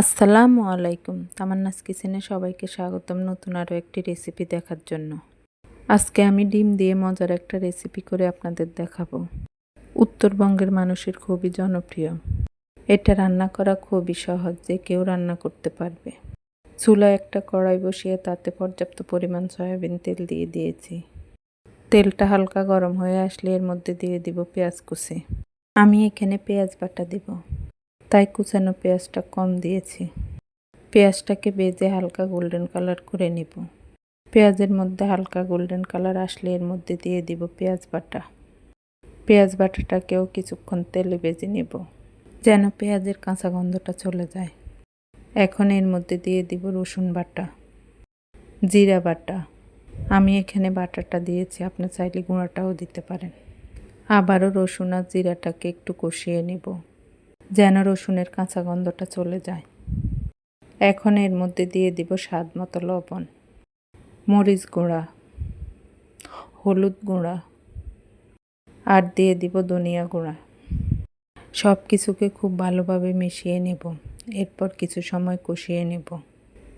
আসসালামু আলাইকুম। তামান্নাস কিচেনে সবাইকে স্বাগতম নতুন আরও একটি রেসিপি দেখার জন্য। আজকে আমি ডিম দিয়ে মজার একটা রেসিপি করে আপনাদের দেখাবো। উত্তরবঙ্গের মানুষের খুবই জনপ্রিয়। এটা রান্না করা খুবই সহজ, যে কেউ রান্না করতে পারবে। চুলা একটা কড়াই বসিয়ে তাতে পর্যাপ্ত পরিমাণ সয়াবিন তেল দিয়ে দিয়েছি। তেলটা হালকা গরম হয়ে আসলে এর মধ্যে দিয়ে দিব পেঁয়াজ কুচি। আমি এখানে পেঁয়াজ বাটা দিব। তাই কুচানো পেঁয়াজটা কম দিয়েছি। পেঁয়াজটাকে বেজে হালকা গোল্ডেন কালার করে নিব। পেঁয়াজের মধ্যে হালকা গোল্ডেন কালার আসলে এর মধ্যে দিয়ে দিব পেঁয়াজ বাটা। পেঁয়াজ বাটাটাকেও কিছুক্ষণ তেলে বেজে নেব, যেন পেঁয়াজের কাঁচা গন্ধটা চলে যায়। এখন এর মধ্যে দিয়ে দিব রসুন বাটা, জিরা বাটা। আমি এখানে বাটাটা দিয়েছি, আপনি চাইলে গুঁড়াটাও দিতে পারেন। আবারও রসুন আর জিরাটাকে একটু কষিয়ে নেব। যেন রসুনের কাঁচা গন্ধটা চলে যায়। এখন এর মধ্যে দিয়ে দিব স্বাদ মতো লবণ, মরিচ গুঁড়া, হলুদ গুঁড়া, আর দিয়ে দিব ধনিয়া গুঁড়া। সব কিছুকে খুব ভালোভাবে মিশিয়ে নেব, এরপর কিছু সময় কষিয়ে নেব।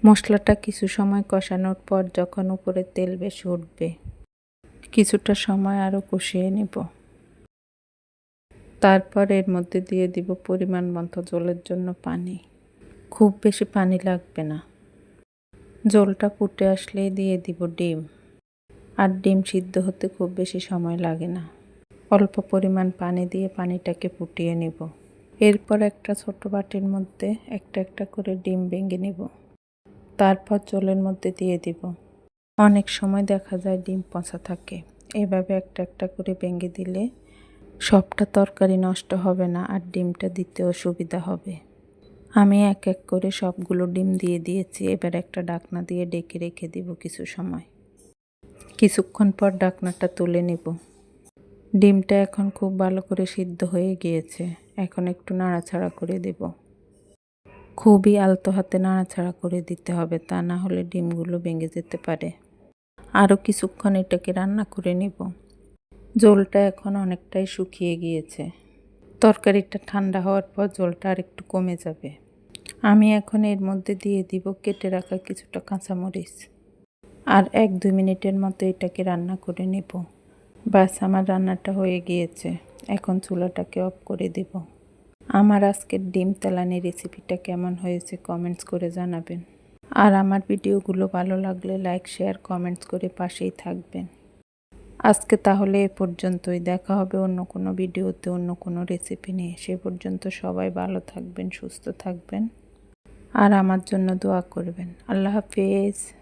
মশলাটা কিছু সময় কষানোর পর যখন উপরে তেল বেশি উঠবে, কিছুটা সময় আরও কষিয়ে নেব। তারপর এর মধ্যে দিয়ে দিব পরিমাণ মতো জলের জন্য পানি। খুব বেশি পানি লাগবে না। জলটা ফুটে আসলেই দিয়ে দিব ডিম। আর ডিম সিদ্ধ হতে খুব বেশি সময় লাগে না। অল্প পরিমাণ পানি দিয়ে পানিটাকে ফুটিয়ে নেব। এরপর একটা ছোট বাটির মধ্যে একটা একটা করে ডিম ভেঙে নেব। তারপর জলের মধ্যে দিয়ে দিব। অনেক সময় দেখা যায় ডিম পচা থাকে। এভাবে একটা একটা করে ভেঙে দিলে সবটা তরকারি নষ্ট হবে না আর ডিমটা দিতেও সুবিধা হবে। আমি এক এক করে সবগুলো ডিম দিয়ে দিয়েছি, এবার একটা ডাকনা দিয়ে ডেকে রেখে দিব কিছু সময়। কিছুক্ষণ পর ডাকনাটা তুলে নেব। ডিমটা এখন খুব ভালো করে সিদ্ধ হয়ে গিয়েছে, এখন একটু নাড়াচাড়া করে দেব। খুবই আলতো হাতে নাড়াচাড়া করে দিতে হবে, তা না হলে ডিমগুলো ভেঙে যেতে পারে। আরও কিছুক্ষণ এটাকে রান্না করে নেব। জলটা এখন অনেকটাই শুকিয়ে গিয়েছে। তরকারিটা ঠান্ডা হওয়ার পর জলটা আর একটু কমে যাবে। আমি এখন এর মধ্যে দিয়ে দিব কেটে রাখা কিছুটা কাঁচামরিচ। আর এক দুই মিনিটের মতো এটাকে রান্না করে নেব। বাস, আমার রান্নাটা হয়ে গিয়েছে। এখন চুলাটাকে অফ করে দেব। আমার আজকের ডিম তেলানি রেসিপিটা কেমন হয়েছে কমেন্টস করে জানাবেন। আর আমার ভিডিওগুলো ভালো লাগলে লাইক, শেয়ার, কমেন্টস করে পাশেই থাকবেন। আজকে তাহলে এ পর্যন্তই। দেখা হবে অন্য কোনো ভিডিওতে, অন্য কোনো রেসিপি নিয়ে। সে পর্যন্ত সবাই ভালো থাকবেন, সুস্থ থাকবেন। আর আমার জন্য দোয়া করবেন। আল্লাহ হাফেজ।